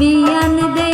বিয়ান দে